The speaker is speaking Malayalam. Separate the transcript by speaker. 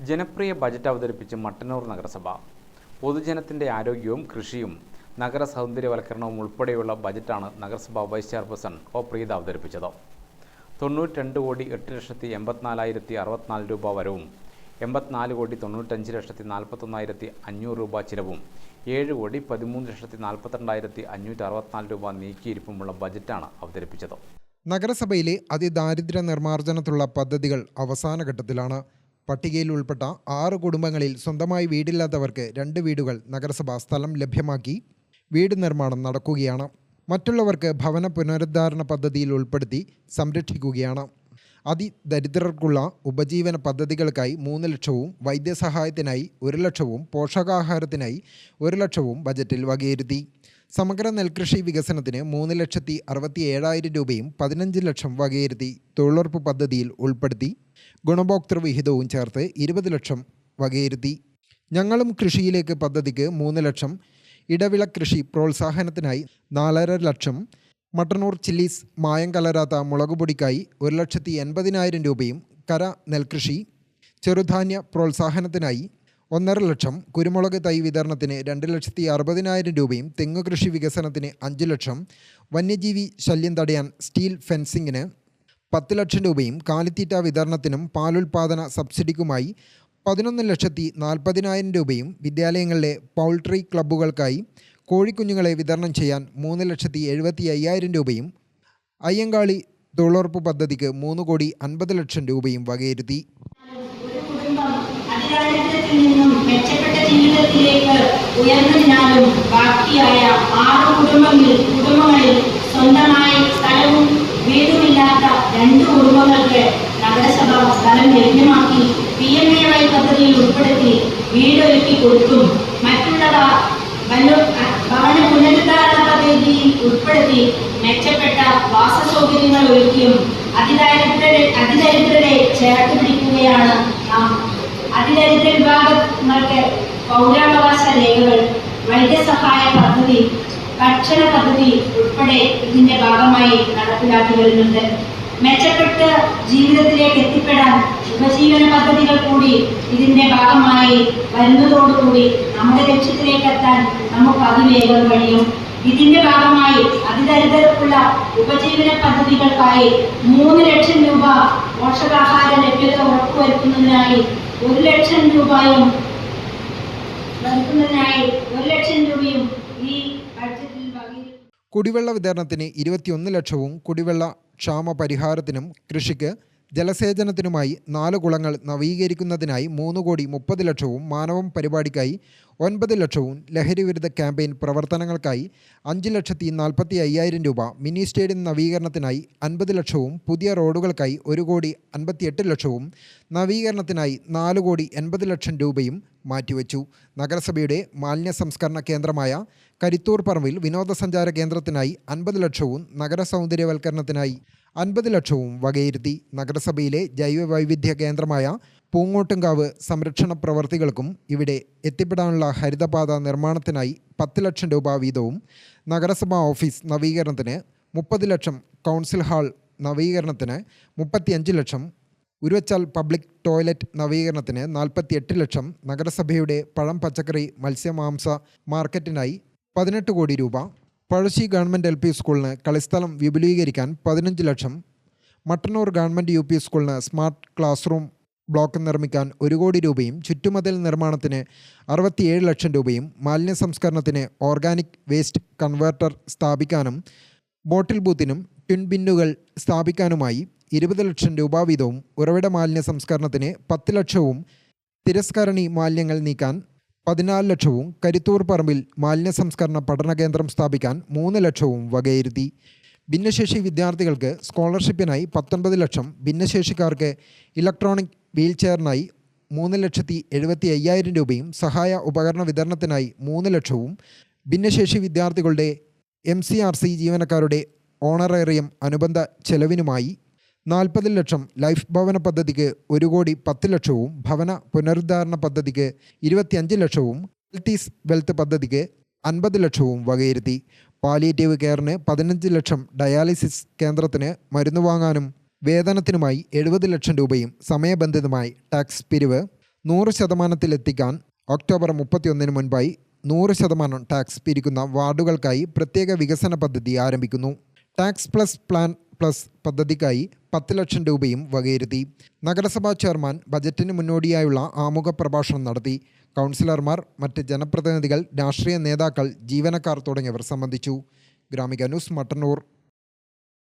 Speaker 1: ജനപ്രിയ ബജറ്റ് അവതരിപ്പിച്ച് മട്ടന്നൂർ നഗരസഭ. പൊതുജനത്തിന്റെ ആരോഗ്യവും കൃഷിയും നഗര സൗന്ദര്യവൽക്കരണവും ഉൾപ്പെടെയുള്ള ബജറ്റാണ് നഗരസഭ വൈസ് ചെയർപേഴ്സൺ ഒ പ്രീത അവതരിപ്പിച്ചത്. തൊണ്ണൂറ്റി രണ്ട് കോടി എട്ട് ലക്ഷത്തി എൺപത്തിനാലായിരത്തി അറുപത്തിനാല് രൂപ വരവും എൺപത്തിനാല് കോടി തൊണ്ണൂറ്റഞ്ച് ലക്ഷത്തി നാൽപ്പത്തൊന്നായിരത്തി അഞ്ഞൂറ് രൂപ ചിലവും ഏഴ് കോടി പതിമൂന്ന് ലക്ഷത്തി നാൽപ്പത്തിരണ്ടായിരത്തി അഞ്ഞൂറ്റി അറുപത്തിനാല് രൂപ നീക്കിയിരിപ്പുമുള്ള ബജറ്റാണ് അവതരിപ്പിച്ചത്.
Speaker 2: നഗരസഭയിലെ അതിദാരിദ്ര്യ നിർമ്മാർജനത്തിലുള്ള പദ്ധതികൾ അവസാന ഘട്ടത്തിലാണ് പട്ടികയിൽ ഉൾപ്പെട്ട ആറ് കുടുംബങ്ങളിൽ സ്വന്തമായി വീടില്ലാത്തവർക്ക് രണ്ട് വീടുകൾ നഗരസഭ സ്ഥലം ലഭ്യമാക്കി വീട് നിർമ്മാണം നടക്കുകയാണ്. മറ്റുള്ളവർക്ക് ഭവന പുനരുദ്ധാരണ പദ്ധതിയിൽ ഉൾപ്പെടുത്തി സംരക്ഷിക്കുകയാണ്. അതിദരിദ്രർക്കുള്ള ഉപജീവന പദ്ധതികൾക്കായി മൂന്ന് ലക്ഷവും വൈദ്യസഹായത്തിനായി ഒരു ലക്ഷവും പോഷകാഹാരത്തിനായി ഒരു ലക്ഷവും ബജറ്റിൽ വകയിരുത്തി. സമഗ്ര നെൽകൃഷി വികസനത്തിന് മൂന്ന് ലക്ഷത്തി അറുപത്തി ഏഴായിരം രൂപയും പതിനഞ്ച് ലക്ഷം വകയിരുത്തി തൊഴിലുറപ്പ് പദ്ധതിയിൽ ഉൾപ്പെടുത്തി ഗുണഭോക്തൃ വിഹിതവും ചേർത്ത് ഇരുപത് ലക്ഷം വകയിരുത്തി. ഞങ്ങളും കൃഷിയിലേക്ക് പദ്ധതിക്ക് മൂന്ന് ലക്ഷം ഇടവിള കൃഷി പ്രോത്സാഹനത്തിനായി നാലര ലക്ഷം മട്ടന്നൂർ ചില്ലീസ് മായം കലരാത്ത മുളകുപൊടിക്കായി ഒരു ലക്ഷത്തി എൺപതിനായിരം രൂപയും കര നെൽകൃഷി ചെറുധാന്യ പ്രോത്സാഹനത്തിനായി ഒന്നര ലക്ഷം കുരുമുളക് തൈ വിതരണത്തിന് രണ്ട് ലക്ഷത്തി അറുപതിനായിരം രൂപയും തെങ്ങ് കൃഷി വികസനത്തിന് അഞ്ച് ലക്ഷം വന്യജീവി ശല്യം തടയാൻ സ്റ്റീൽ ഫെൻസിങ്ങിന് പത്ത് ലക്ഷം രൂപയും കാലിത്തീറ്റ വിതരണത്തിനും പാലുൽപാദന സബ്സിഡിക്കുമായി പതിനൊന്ന് ലക്ഷത്തി നാൽപ്പതിനായിരം രൂപയും വിദ്യാലയങ്ങളിലെ പൗൾട്രി ക്ലബ്ബുകൾക്കായി കോഴിക്കുഞ്ഞുങ്ങളെ വിതരണം ചെയ്യാൻ മൂന്ന് ലക്ഷത്തി എഴുപത്തി അയ്യായിരം രൂപയും അയ്യങ്കാളി തൊഴിലുറപ്പ് പദ്ധതിക്ക് മൂന്ന് കോടി അൻപത് ലക്ഷം രൂപയും വകയിരുത്തി.
Speaker 3: അതിദാരിദ്ര്യത്തിൽ നിന്നും മെച്ചപ്പെട്ട ജീവിതത്തിലേക്ക് ഉയർന്നതിനാലും ബാക്കിയായ ആറ് കുടുംബങ്ങളിൽ കുടുംബങ്ങളിൽ സ്വന്തമായി സ്ഥലവും വീടുമില്ലാത്ത രണ്ട് കുടുംബങ്ങൾക്ക് നഗരസഭ സ്ഥലം ലഭ്യമാക്കി പി എം എ വൈ പദ്ധതിയിൽ ഉൾപ്പെടുത്തി വീടൊരുക്കി കൊടുത്തും മറ്റുള്ളവ ഭവന പുനരുദ്ധാരണ പദ്ധതിയിൽ ഉൾപ്പെടുത്തി മെച്ചപ്പെട്ട വാസസൗകര്യങ്ങൾ ഒരുക്കിയും അതിദരിദ്രരെ ഭക്ഷണ പദ്ധതി ഉൾപ്പെടെ ഇതിന്റെ ഭാഗമായി നടപ്പിലാക്കി വരുന്നുണ്ട് മെച്ചപ്പെട്ട ജീവിതത്തിലേക്ക് എത്തിപ്പെടാൻ ഉപജീവന പദ്ധതികൾ കൂടി ഇതിന്റെ ഭാഗമായി വരുന്നതോടുകൂടി നമ്മുടെ ലക്ഷ്യത്തിലേക്ക് എത്താൻ നമുക്ക് അതിവേഗം കഴിയും. ഇതിന്റെ ഭാഗമായി അതിദരിദ്രർക്കുള്ള ഉപജീവന പദ്ധതികൾക്കായി മൂന്ന് ലക്ഷം രൂപ പോഷകാഹാര ലഭ്യത ഉറപ്പുവരുത്തുന്നതിനായി ഒരു ലക്ഷം രൂപയും നൽകുന്നതിനായി ഒരു ലക്ഷം രൂപയും ഈ
Speaker 2: കുടിവെള്ള വിതരണത്തിന് ഇരുപത്തിയൊന്ന് ലക്ഷവും കുടിവെള്ള ക്ഷാമ പരിഹാരത്തിനും കൃഷിക്ക് ജലസേചനത്തിനുമായി നാല് കുളങ്ങൾ നവീകരിക്കുന്നതിനായി മൂന്ന് കോടി മുപ്പത് ലക്ഷവും മാനവം പരിപാടിക്കായി ഒൻപത് ലക്ഷവും ലഹരിവിരുദ്ധ ക്യാമ്പയിൻ പ്രവർത്തനങ്ങൾക്കായി അഞ്ച് ലക്ഷത്തി നാൽപ്പത്തി അയ്യായിരം രൂപ മിനി സ്റ്റേഡിയം നവീകരണത്തിനായി അൻപത് ലക്ഷവും പുതിയ റോഡുകൾക്കായി ഒരു കോടി അൻപത്തിയെട്ട് ലക്ഷവും നവീകരണത്തിനായി നാല് കോടി എൺപത് ലക്ഷം രൂപയും മാറ്റിവെച്ചു. നഗരസഭയുടെ മാലിന്യ സംസ്കരണ കേന്ദ്രമായ കരിത്തൂർ പറമ്പിൽ വിനോദസഞ്ചാര കേന്ദ്രത്തിനായി അൻപത് ലക്ഷവും നഗര സൗന്ദര്യവൽക്കരണത്തിനായി അൻപത് ലക്ഷവും വകയിരുത്തി നഗരസഭയിലെ ജൈവവൈവിധ്യ കേന്ദ്രമായ പൂങ്ങോട്ടുംകാവ് സംരക്ഷണ പ്രവർത്തികൾക്കും ഇവിടെ എത്തിപ്പെടാനുള്ള ഹരിതപാത നിർമ്മാണത്തിനായി പത്ത് ലക്ഷം രൂപ വീതവും നഗരസഭാ ഓഫീസ് നവീകരണത്തിന് മുപ്പത് ലക്ഷം കൗൺസിൽ ഹാൾ നവീകരണത്തിന് മുപ്പത്തിയഞ്ച് ലക്ഷം ഉരുവച്ചാൽ പബ്ലിക് ടോയ്ലറ്റ് നവീകരണത്തിന് നാൽപ്പത്തിയെട്ട് ലക്ഷം നഗരസഭയുടെ പഴം പച്ചക്കറി മത്സ്യമാംസ മാർക്കറ്റിനായി പതിനെട്ട് കോടി രൂപ പഴശ്ശി ഗവൺമെന്റ് എൽ പി സ്കൂളിന് കളിസ്ഥലം വിപുലീകരിക്കാൻ പതിനഞ്ച് ലക്ഷം. മട്ടന്നൂർ ഗവൺമെന്റ് യു പി സ്കൂളിന് സ്മാർട്ട് ക്ലാസ് റൂം ബ്ലോക്ക് നിർമ്മിക്കാൻ ഒരു കോടി രൂപയും ചുറ്റുമതിൽ നിർമ്മാണത്തിന് അറുപത്തിയേഴ് ലക്ഷം രൂപയും മാലിന്യ സംസ്കരണത്തിന് ഓർഗാനിക് വേസ്റ്റ് കൺവേർട്ടർ സ്ഥാപിക്കാനും ബോട്ടിൽ ബൂത്തിനും ട്വിൻ ബിന്നുകൾ സ്ഥാപിക്കാനുമായി ഇരുപത് ലക്ഷം രൂപ വീതവും ഉറവിട മാലിന്യ സംസ്കരണത്തിന് പത്ത് ലക്ഷവും തിരസ്കരണി മാലിന്യങ്ങൾ നീക്കാൻ പതിനാല് ലക്ഷവും കരുത്തൂർ പറമ്പിൽ മാലിന്യ സംസ്കരണ പഠന കേന്ദ്രം സ്ഥാപിക്കാൻ മൂന്ന് ലക്ഷവും വകയിരുത്തി. ഭിന്നശേഷി വിദ്യാർത്ഥികൾക്ക് സ്കോളർഷിപ്പിനായി പത്തൊൻപത് ലക്ഷം ഭിന്നശേഷിക്കാർക്ക് ഇലക്ട്രോണിക് വീൽചെയറിനായി മൂന്ന് ലക്ഷത്തി എഴുപത്തി അയ്യായിരം രൂപയും സഹായ ഉപകരണ വിതരണത്തിനായി മൂന്ന് ലക്ഷവും ഭിന്നശേഷി വിദ്യാർത്ഥികളുടെ എം സി ആർ സി ജീവനക്കാരുടെ ഓണറേറിയം അനുബന്ധ ചെലവിനുമായി നാൽപ്പത് ലക്ഷം ലൈഫ് ഭവന പദ്ധതിക്ക് ഒരു കോടി പത്ത് ലക്ഷവും ഭവന പുനരുദ്ധാരണ പദ്ധതിക്ക് ഇരുപത്തിയഞ്ച് ലക്ഷവും ഹെൽത്തീസ് വെൽത്ത് പദ്ധതിക്ക് അൻപത് ലക്ഷവും വകയിരുത്തി. പാലിയേറ്റീവ് കെയറിന് പതിനഞ്ച് ലക്ഷം ഡയാലിസിസ് കേന്ദ്രത്തിന് മരുന്ന് വാങ്ങാനും വേതനത്തിനുമായി എഴുപത് ലക്ഷം രൂപയും സമയബന്ധിതമായി ടാക്സ് പിരിവ് നൂറ് ശതമാനത്തിലെത്തിക്കാൻ ഒക്ടോബർ മുപ്പത്തിയൊന്നിന് മുൻപായി നൂറ് ശതമാനം ടാക്സ് പിരിക്കുന്ന വാർഡുകൾക്കായി പ്രത്യേക വികസന പദ്ധതി ആരംഭിക്കുന്നു. ടാക്സ് പ്ലസ് പ്ലാൻ പ്ലസ് പദ്ധതിക്കായി പത്ത് ലക്ഷം രൂപയും വകയിരുത്തി. നഗരസഭാ ചെയർമാൻ ബജറ്റിന് മുന്നോടിയായുള്ള ആമുഖ പ്രഭാഷണം നടത്തി. കൗൺസിലർമാർ മറ്റ് ജനപ്രതിനിധികൾ രാഷ്ട്രീയ നേതാക്കൾ ജീവനക്കാർ തുടങ്ങിയവർ സംബന്ധിച്ചു. ഗ്രാമിക ന്യൂസ് മട്ടന്നൂർ.